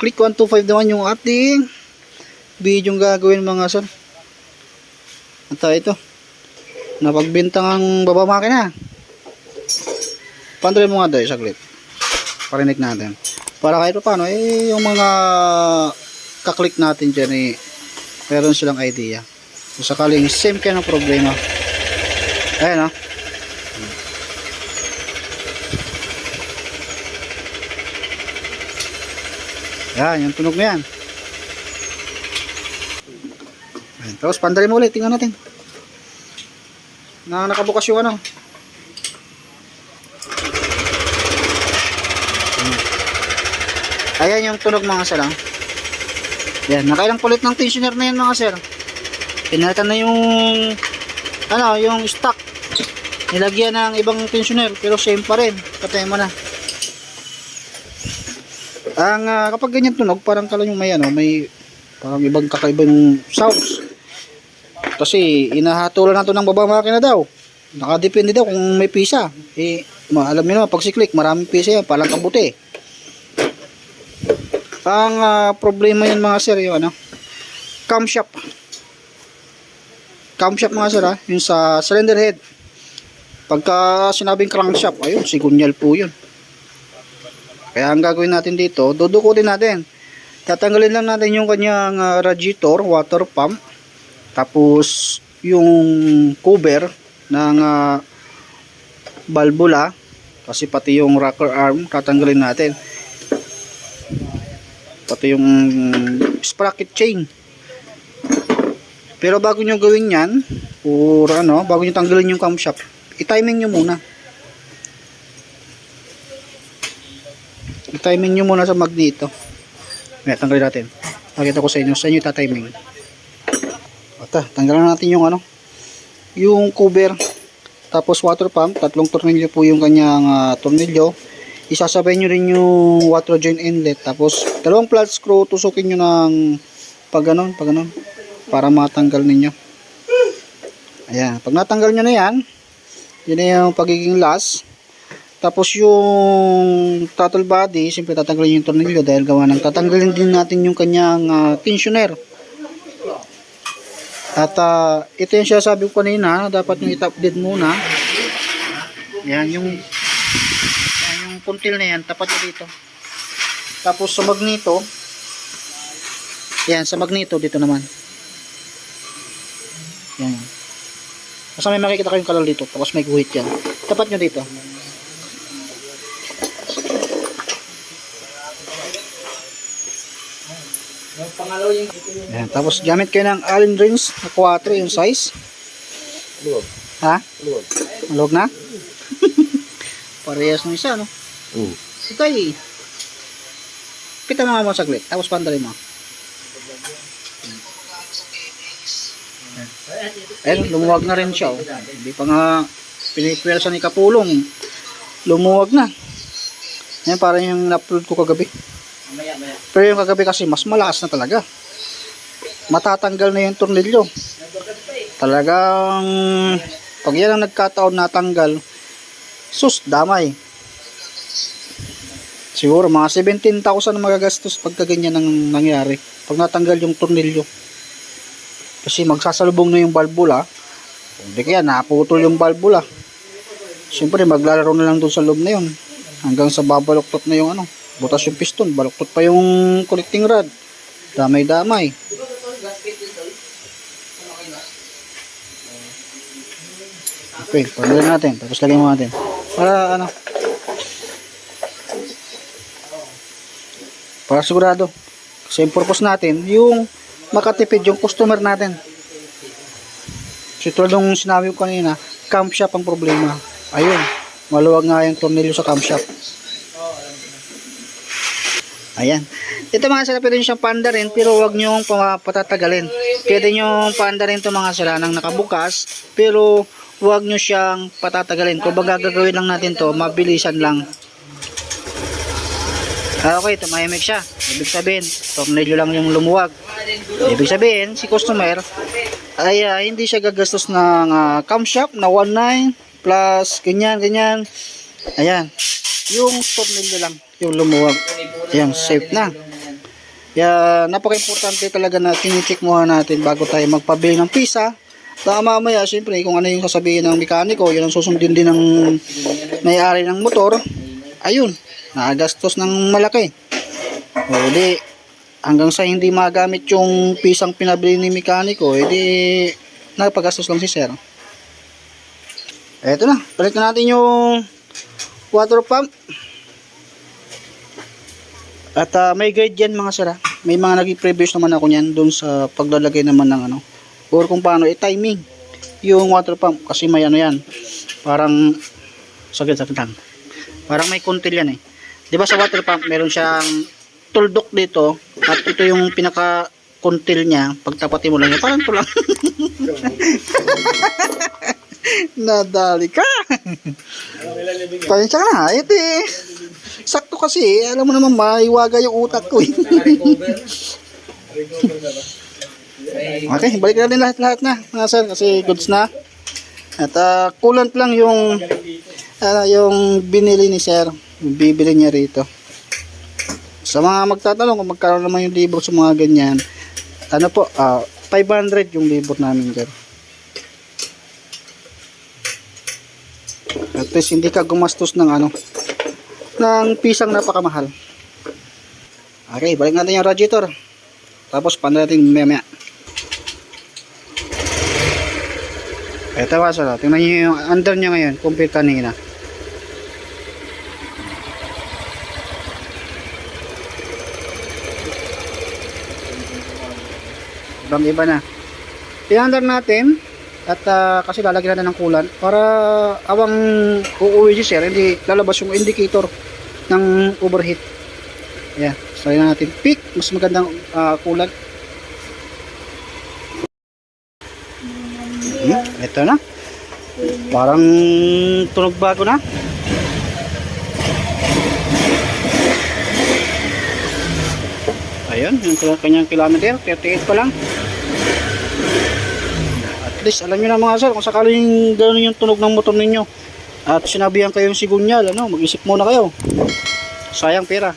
Click 125 naman yung ating video gagawin mga sir. At ah, ito. Napagbintang ang baba makina. Pandrin mo nga doon saglit. Parinig natin. Para kahit pa paano, eh, yung mga kaklik natin dyan, eh, meron silang idea. So, sakaling same kayo ng problema. Ayan, oh. Yan, yung tunog na yan. Ayan, tapos pandarin mo ulit, tingnan natin. Na nakabukas yung ano. Ayan yung tunog mga sir. ah. Yan, nakailang kulit ng tensioner na yan mga sir. Pinalitan na yung ano, yung stock. Nilagyan ng ibang tensioner pero same pa rin. Patay mo na. Ang ah, kapag ganyan tunog, parang kala yung may ano, may parang ibang kakaibang sounds. Kasi inahatulan nato ng baba makina daw. Nakadepende daw kung may pisa. Eh, alam niyo naman, pag si click, maraming pisa yan, palang kabuti. Ang ah, problema yan mga sir, yung ano, camshaft. Camshaft mga sir, ha, yung sa cylinder head. Pagka sinabing crankshaft, ayun, sigunyal po yun. Kaya ang gagawin natin dito, dudukutin natin. Tatanggalin lang natin yung kanyang ah, radiator, water pump. Tapos yung cover ng ah, valvula kasi pati yung rocker arm tatanggalin natin. Pati yung sprocket chain. Pero bago nyo gawin yan, or ano, bago nyo tanggalin yung camshaft, i-timing nyo muna. I-timing nyo muna sa magneto. May tanggalin natin. Pakita ko sa inyo. Sa inyo ita-timing. Ata, tanggalan natin yung ano. Yung cover. Tapos water pump. Tatlong tornilyo po yung kanyang ah, tornilyo. Isasabay nyo rin yung water joint inlet. Tapos dalawang flat screw. Tusukin nyo ng pag ganon, pag ganon. Para matanggal ninyo. Ayan. Pag natanggal nyo na yan, yun yung pagiging last. Tapos yung throttle body, siyempre tatanggalin yung tornilyo dahil gawa ng tatanggalin din natin yung kanyang ah, tensioner. At ah, ito yung sinasabi ko kanina, dapat nyo dead muna. Yan yung yan yung puntil na yan, tapat dito. Tapos sa magneto, yan sa magneto dito naman. Yan. Basta may makikita kayong kalal dito, tapos may guhit yan. Tapat nyo dito. Ayan, tapos gamit kayo ng Allen wrench na 4 yung size. Luwag. Ha? Luwag. Malog na? Parehas ng isa, no? Mm. Ito ay. Kita mo nga mo saglit, tapos pandalin mo. Ayun, lumuwag na rin siya. Oh. Hindi pa nga pinipwersa ni Kapulong. Lumuwag na. Yan, parang yung na-upload ko kagabi. Pero yung kagabi kasi mas malakas na talaga. Matatanggal na yung tornilyo. Talagang pag yan ang nagkataon natanggal, sus, damay. Siguro mga 17,000 na magagastos pagka ganyan ang nangyari. Pag natanggal yung tornilyo. Kasi magsasalubong na yung valvula. Hindi kaya naputol yung valvula. Siyempre maglalaro na lang doon sa loob na yun. Hanggang sa babaluktot na yung ano. Butas yung piston. Baluktot pa yung connecting rod. Damay-damay. Okay, pagdalan natin. Tapos lagyan mo natin. Para ano. Para sigurado. Kasi yung purpose natin, yung makatipid yung customer natin. Kasi tulad nung sinabi ko kanina, camshaft ang problema. Ayun, maluwag nga yung tornilyo sa camshaft. Ayan. Ito mga sila, pwede nyo siyang panda rin, pero huwag nyo patatagalin. Pwede nyo panda rin ito mga sila nang nakabukas, pero huwag nyo siyang patatagalin. Kung baga gagawin lang natin to, mabilisan lang. Ah, okay, tumahimik siya. Ibig sabihin, tornilyo lang yung lumuwag. Ibig sabihin, si customer ay ah, hindi siya gagastos ng uh, camshaft na 19 plus ganyan, ganyan. Ayan. Yung tornilyo lang, yung lumuwag. Ayan, safe na. Kaya napaka-importante talaga na tinicheck muna natin bago tayo magpabili ng pisa. Baka mamaya, siyempre, kung ano yung sasabihin ng mekaniko, yun ang susundin din ng may-ari ng motor. Ayun, nakagastos ng malaki. O di, hanggang sa hindi magamit yung pisang pinabili ni mekaniko, edi nagpagastos lang si sir. Eto na, balik na natin yung water pump. At ah, may guide yan mga sir. ah. May mga naging previous naman ako niyan doon sa paglalagay naman ng ano. Or kung paano i-timing yung water pump kasi may ano yan. Parang sagad sagad lang. Parang may kuntil yan eh. 'Di ba sa water pump meron siyang tuldok dito at ito yung pinaka kuntil niya pagtapatin mo lang yan parang tulang nadali ka pasensya ka na ito eh sakto kasi eh. alam mo naman maiwaga yung utak ko eh. okay balik na din lahat lahat na mga sir kasi goods na at ah, coolant lang yung ah, yung binili ni sir bibili niya rito sa mga magtatanong kung magkano naman yung libro sa mga ganyan ano po ah 500 yung libro namin dyan at least hindi ka gumastos ng ano ng pisang napakamahal. Okay balik natin yung radiator. Tapos paano natin maya maya. Eto nga sir tingnan nyo yung under nya ngayon. Compare kanina ibang iba na. I-under natin at ah, kasi lalagyan na ng kulan para awang uuwi si sir hindi lalabas yung indicator ng overheat. Ayan so yun natin. Pick mas magandang ah, kulan hmm, ito na. Parang tunog bago na. Ayun yung kanyang kilometer 38 pa lang. At least alam nyo na mga sir kung sakaling gano'n yung tunog ng motor ninyo at sinabihan kayong sigunyal ano mag isip muna kayo. Sayang pera